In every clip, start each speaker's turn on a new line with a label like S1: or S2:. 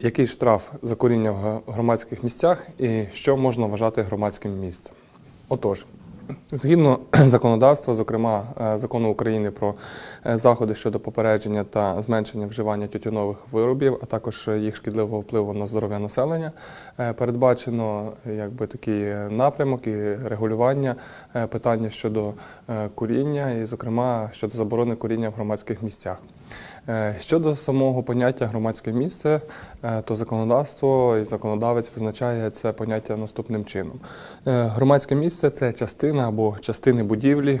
S1: Який штраф за куріння в громадських місцях і що можна вважати громадським місцем? Отож, згідно законодавства, зокрема е, закону України про е, заходи щодо попередження та зменшення вживання тютюнових виробів, а також їх шкідливого впливу на здоров'я населення, е, передбачено якби такий напрямок і регулювання питання щодо куріння, і, зокрема, щодо заборони куріння в громадських місцях. Е, Щодо самого поняття громадське місце, е, то законодавство і законодавець визначає це поняття наступним чином. Е, Громадське місце це частина або частини будівлі,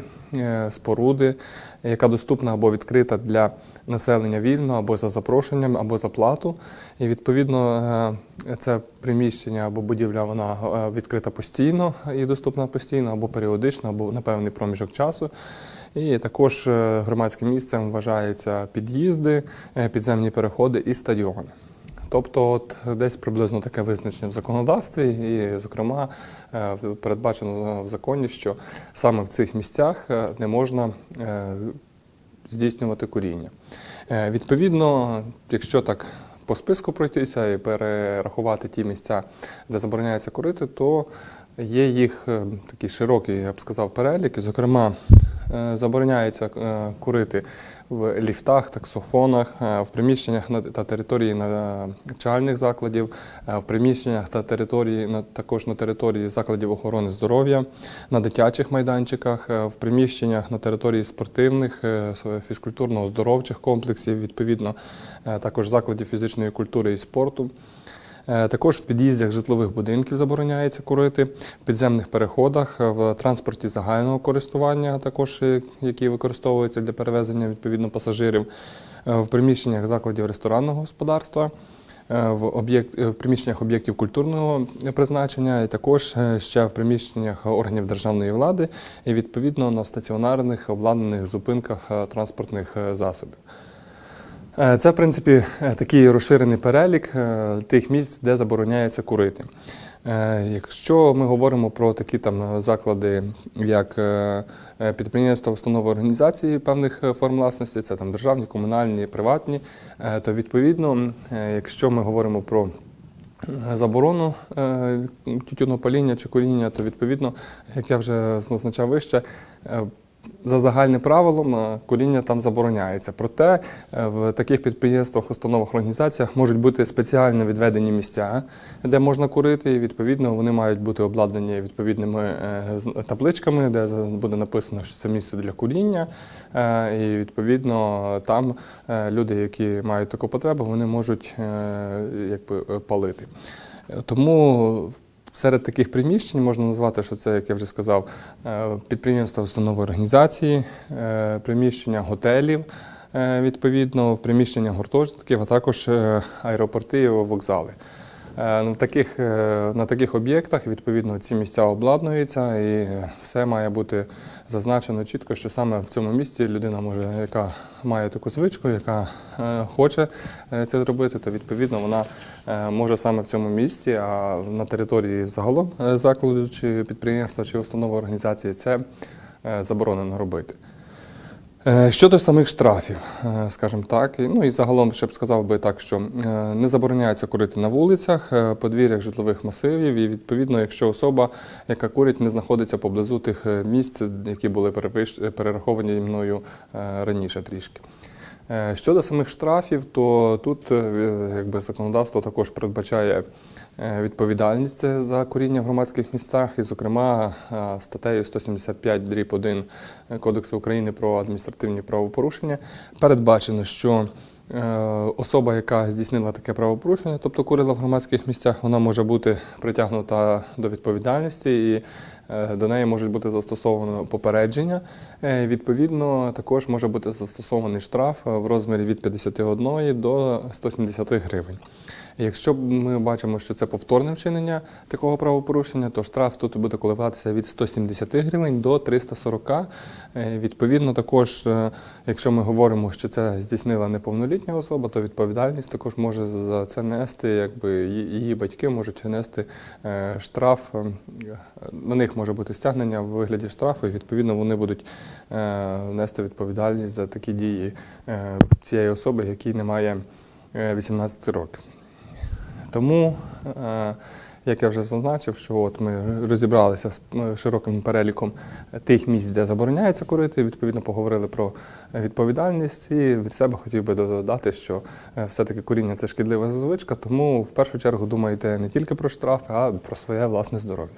S1: споруди, яка доступна або відкрита для населення вільно, або за запрошенням, або за плату. І відповідно е, це приміщення або будівля вона е, відкрита постійно і доступна постійно, або періодично, або на певний проміжок часу. І також е, громадським місцем вважаються під'їзди, підземні переходи і стадіони. Тобто, от десь приблизно таке визначення в законодавстві, і, зокрема, передбачено в законі, що саме в цих місцях не можна здійснювати куріння. Е, Відповідно, якщо так по списку пройтися і перерахувати ті місця, де забороняється курити, то є їх е, такий широкий, я б сказав, перелік. І, Зокрема, забороняється е, курити в ліфтах, таксофонах, е, в приміщеннях та території навчальних закладів, е, в приміщеннях та території також на території закладів охорони здоров'я, на дитячих майданчиках, е, в приміщеннях на території спортивних, е, фізкультурно-оздоровчих комплексів, відповідно, е, також закладів фізичної культури і спорту. Е, Також в під'їздях житлових будинків забороняється курити, в підземних переходах, е, в транспорті загального користування, також е, які використовуються для перевезення відповідно пасажирів, в приміщеннях закладів ресторанного господарства, в, об'єкт, в приміщеннях об'єктів культурного призначення, і також ще в приміщеннях органів державної влади і відповідно на стаціонарних обладнаних зупинках транспортних засобів. Е, Це, в принципі, е, такий розширений перелік е, тих місць, де забороняється курити. Якщо ми говоримо про такі там заклади, як підприємства, установи організації певних форм власності, це там державні, комунальні, приватні, то відповідно, якщо ми говоримо про заборону тютюнопаління чи куріння, то відповідно, як я вже зазначав вище, за загальним правилом е, куріння там забороняється. Проте е, в таких підприємствах, установах, організаціях можуть бути спеціально відведені місця, де можна курити, і відповідно вони мають бути обладнані відповідними е, табличками, де буде написано, що це місце для куріння. І відповідно там люди, які мають таку потребу, вони можуть якби палити. Тому Серед таких приміщень можна назвати, що це, як я вже сказав, е, підприємства, установи організації, е, приміщення готелів, е, відповідно, приміщення гуртожитків, а також аеропорти і вокзали. Е, На таких, е, на таких об'єктах відповідно ці місця обладнуються і все має бути зазначено чітко, що саме в цьому місці людина може, яка має таку звичку, яка е, хоче е, це зробити, то відповідно вона е, може саме в цьому місці, а на території загалом е, закладу чи підприємства чи установи організації це е, заборонено робити. Е, Щодо самих штрафів, е, скажімо так, ну і загалом ще б сказав би так, що е, не забороняється курити на вулицях, подвір'ях житлових масивів, і відповідно, якщо особа, яка курить, не знаходиться поблизу тих місць, які були перераховані мною раніше трішки. Е, Щодо самих штрафів, то тут е, якби законодавство також передбачає е, відповідальність за коріння в громадських місцях, і, зокрема, статтею 175 дріб 1 Кодексу України про адміністративні правопорушення передбачено, що особа, яка здійснила таке правопорушення, тобто курила в громадських місцях, вона може бути притягнута до відповідальності і е, до неї може бути застосовано попередження. Е, Відповідно, також може бути застосований штраф е, в розмірі від 51 до 170 гривень. Якщо ми бачимо, що це повторне вчинення такого правопорушення, то штраф тут буде коливатися від 170 гривень до 340. Е, Відповідно, також, е, якщо ми говоримо, що це здійснила неповнолітня особа, то відповідальність також може за це нести, якби її батьки можуть нести е, штраф. е, На них може бути стягнення в вигляді штрафу, і відповідно вони будуть е, нести відповідальність за такі дії цієї особи, якій немає е, 18 років. Тому, як я вже зазначив, що от ми розібралися з е, широким переліком тих місць, де забороняється курити, відповідно поговорили про відповідальність. І від себе хотів би додати, що е, все-таки куріння це шкідлива звичка, тому в першу чергу думайте не тільки про штрафи, а про своє власне здоров'я.